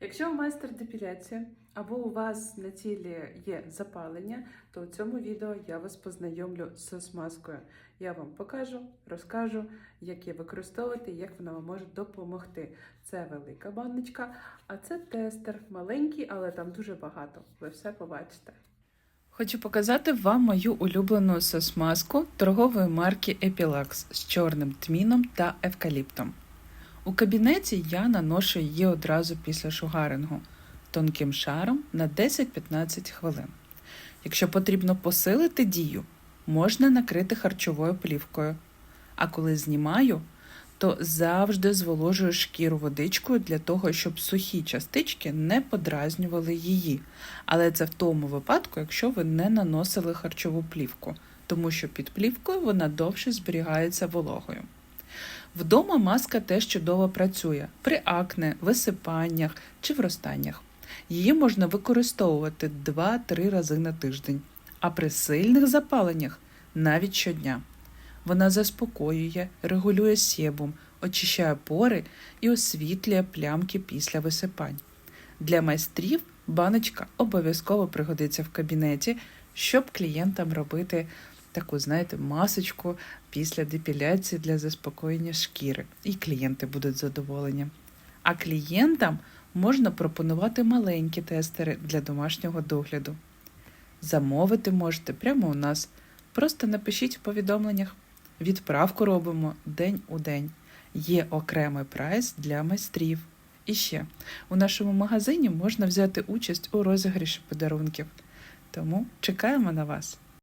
Якщо ви майстер депіляції або у вас на тілі є запалення, то у цьому відео я вас познайомлю з смазкою. Я вам покажу, розкажу, як її використовувати як вона вам може допомогти. Це велика баночка, а це тестер маленький, але там дуже багато. Ви все побачите. Хочу показати вам мою улюблену сосмазку торгової марки Epilax з чорним тміном та евкаліптом. У кабінеті я наношу її одразу після шугарингу тонким шаром на 10-15 хвилин. Якщо потрібно посилити дію, можна накрити харчовою плівкою. А коли знімаю, то завжди зволожую шкіру водичкою для того, щоб сухі частички не подразнювали її. Але це в тому випадку, якщо ви не наносили харчову плівку, тому що під плівкою вона довше зберігається вологою. Вдома маска теж чудово працює при акне, висипаннях чи вростаннях. Її можна використовувати 2-3 рази на тиждень, а при сильних запаленнях навіть щодня. Вона заспокоює, регулює себум, очищає пори і освітлює плямки після висипань. Для майстрів баночка обов'язково пригодиться в кабінеті, щоб клієнтам робити таку, знаєте, масочку після депіляції для заспокоєння шкіри. І клієнти будуть задоволені. А клієнтам можна пропонувати маленькі тестери для домашнього догляду. Замовити можете прямо у нас. Просто напишіть в повідомленнях. Відправку робимо день у день. Є окремий прайс для майстрів. І ще у нашому магазині можна взяти участь у розіграші подарунків. Тому чекаємо на вас.